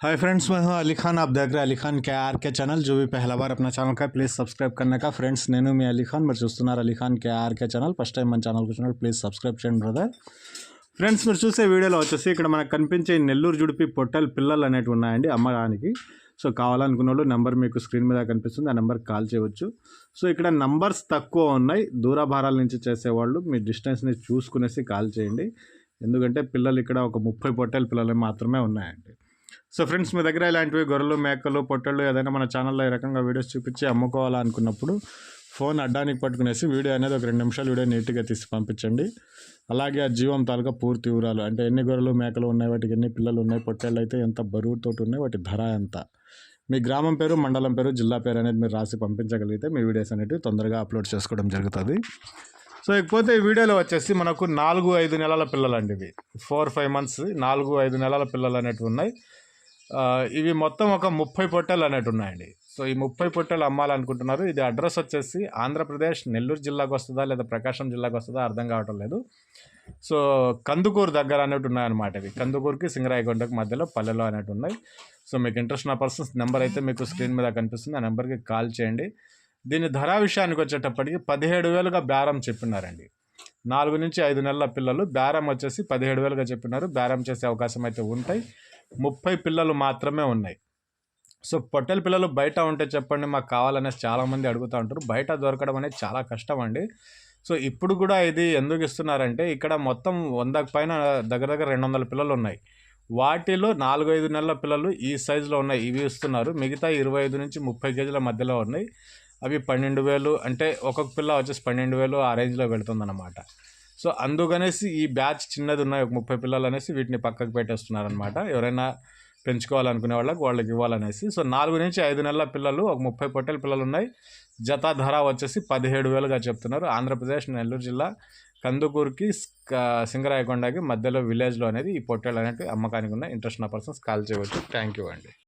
Hi friends मैं हूं अली खान आप देख रहे हैं अली खान के आर के चैनल जो भी पहला बार अपना ఛానల్ का ప్లీజ్ సబ్స్క్రైబ్ करने का ఫ్రెండ్స్ నేను మీ అలీ ఖాన్ మీరు చూస్తున్నారు Ali Khan K R K channel first time మన ఛానల్కి వచ్చినప్పుడు ప్లీజ్ సబ్స్క్రైబ్ చేయండి బ్రదర్ ఫ్రెండ్స్ మీరు చూసే వీడియోలో వచ్చేసి ఇక్కడ మనకు కనిపించే ఈ నెల్లూరు జుడిపి పొట్టెల పిల్లలు అనేవి ఉన్నాయండి అమ్మడానికి సో కావాలనుకున్న వాళ్ళు నెంబర్ మీకు స్క్రీన్ మీద కనిపిస్తుంది ఆ నెంబర్కి కాల్ చేయవచ్చు సో ఇక్కడ నంబర్స్ తక్కువ ఉన్నాయి దూరభారాల నుంచి చేసేవాళ్ళు మీ డిస్టెన్స్ని చూసుకునేసి కాల్ చేయండి ఎందుకంటే పిల్లలు ఇక్కడ ఒక ముప్పై పొట్టెల పిల్లలు మాత్రమే ఉన్నాయండి సో ఫ్రెండ్స్ మీ దగ్గర ఇలాంటివి గొర్రెలు మేకలు పొట్టెళ్ళు ఏదైనా మన ఛానల్లో ఈ రకంగా వీడియోస్ చూపించి అమ్ముకోవాలనుకున్నప్పుడు ఫోన్ అడ్డానికి పట్టుకునేసి వీడియో అనేది ఒక రెండు నిమిషాలు వీడియో నీట్గా తీసి పంపించండి. అలాగే ఆ జీవం తాలూకా పూర్తి వివరాలు అంటే ఎన్ని గొర్రెలు మేకలు ఉన్నాయి వాటికి ఎన్ని పిల్లలు ఉన్నాయి పొట్టేళ్ళు అయితే ఎంత బరువుతో ఉన్నాయి వాటి ధర ఎంత? మీ గ్రామం పేరు మండలం పేరు జిల్లా పేరు అనేది మీరు రాసి పంపించగలిగితే మీ వీడియోస్ అనేవి తొందరగా అప్లోడ్ చేసుకోవడం జరుగుతుంది. సో ఇకపోతే ఈ వీడియోలో వచ్చేసి మనకు నాలుగు ఐదు నెలల పిల్లలు అండి ఇవి. ఫోర్ ఫైవ్ మంత్స్ నాలుగు ఐదు నెలల పిల్లలు అనేటివి ఉన్నాయి. ఇవి మొత్తం ఒక ముప్పై పొట్టెలు అనేటు ఉన్నాయండి. సో ఈ ముప్పై పొట్టెలు అమ్మాలనుకుంటున్నారు. ఇది అడ్రస్ వచ్చేసి ఆంధ్రప్రదేశ్ నెల్లూరు జిల్లాకు వస్తుందా లేదా ప్రకాశం జిల్లాకు వస్తుందా అర్థం కావటం లేదు. సో కందుకూరు దగ్గర అనేవి ఉన్నాయన్నమాట ఇవి. కందుకూరుకి సింగరాయగొండకు మధ్యలో పల్లెలో అనేవి ఉన్నాయి. సో మీకు ఇంట్రెస్ట్ ఉన్న పర్సన్స్ నెంబర్ అయితే మీకు స్క్రీన్ మీద కనిపిస్తుంది. ఆ నెంబర్కి కాల్ చేయండి. దీని ధర విషయానికి వచ్చేటప్పటికి పదిహేడు వేలుగా బేరం చెప్పినారండి. నాలుగు నుంచి ఐదు నెలల పిల్లలు బేరం వచ్చేసి పదిహేడు వేలుగా చెప్పినారు. బేరం చేసే అవకాశం అయితే ఉంటాయి. ముప్పై పిల్లలు మాత్రమే ఉన్నాయి. సో పొట్టెల పిల్లలు బయట ఉంటే చెప్పండి మాకు కావాలనేసి చాలామంది అడుగుతూ ఉంటారు. బయట దొరకడం అనేది చాలా కష్టం అండి. సో ఇప్పుడు కూడా ఇది ఎందుకు ఇస్తున్నారంటే ఇక్కడ మొత్తం వందకు పైన దగ్గర దగ్గర రెండు వందల పిల్లలు ఉన్నాయి. వాటిలో నాలుగు ఐదు నెలల పిల్లలు ఈ సైజులో ఉన్నాయి ఇవి ఇస్తున్నారు. మిగతా ఇరవై ఐదు నుంచి ముప్పై కేజీల మధ్యలో ఉన్నాయి. అవి పన్నెండు వేలు అంటే ఒక్కొక్క పిల్ల వచ్చేసి పన్నెండు వేలు ఆ రేంజ్లో వెళుతుందన్నమాట. సో అందుకనేసి ఈ బ్యాచ్ చిన్నది ఉన్నాయి ఒక ముప్పై పిల్లలు అనేసి వీటిని పక్కకు పెట్టేస్తున్నారనమాట ఎవరైనా పెంచుకోవాలనుకునే వాళ్ళకి వాళ్ళకి ఇవ్వాలనేసి. సో నాలుగు నుంచి ఐదు నెలల పిల్లలు ఒక ముప్పై పొట్టెల పిల్లలు ఉన్నాయి జత ధర వచ్చేసి పదిహేడు వేలుగా చెప్తున్నారు. ఆంధ్రప్రదేశ్ నెల్లూరు జిల్లా కందుకూరుకి సింగరాయకొండకి మధ్యలో విలేజ్లో అనేది ఈ పొట్టెలు అనేవి అమ్మకానికి ఉన్న ఇంట్రెస్ట్ ఉన్న పర్సన్స్ కాల్ చేయవచ్చు. థ్యాంక్ యూ అండి.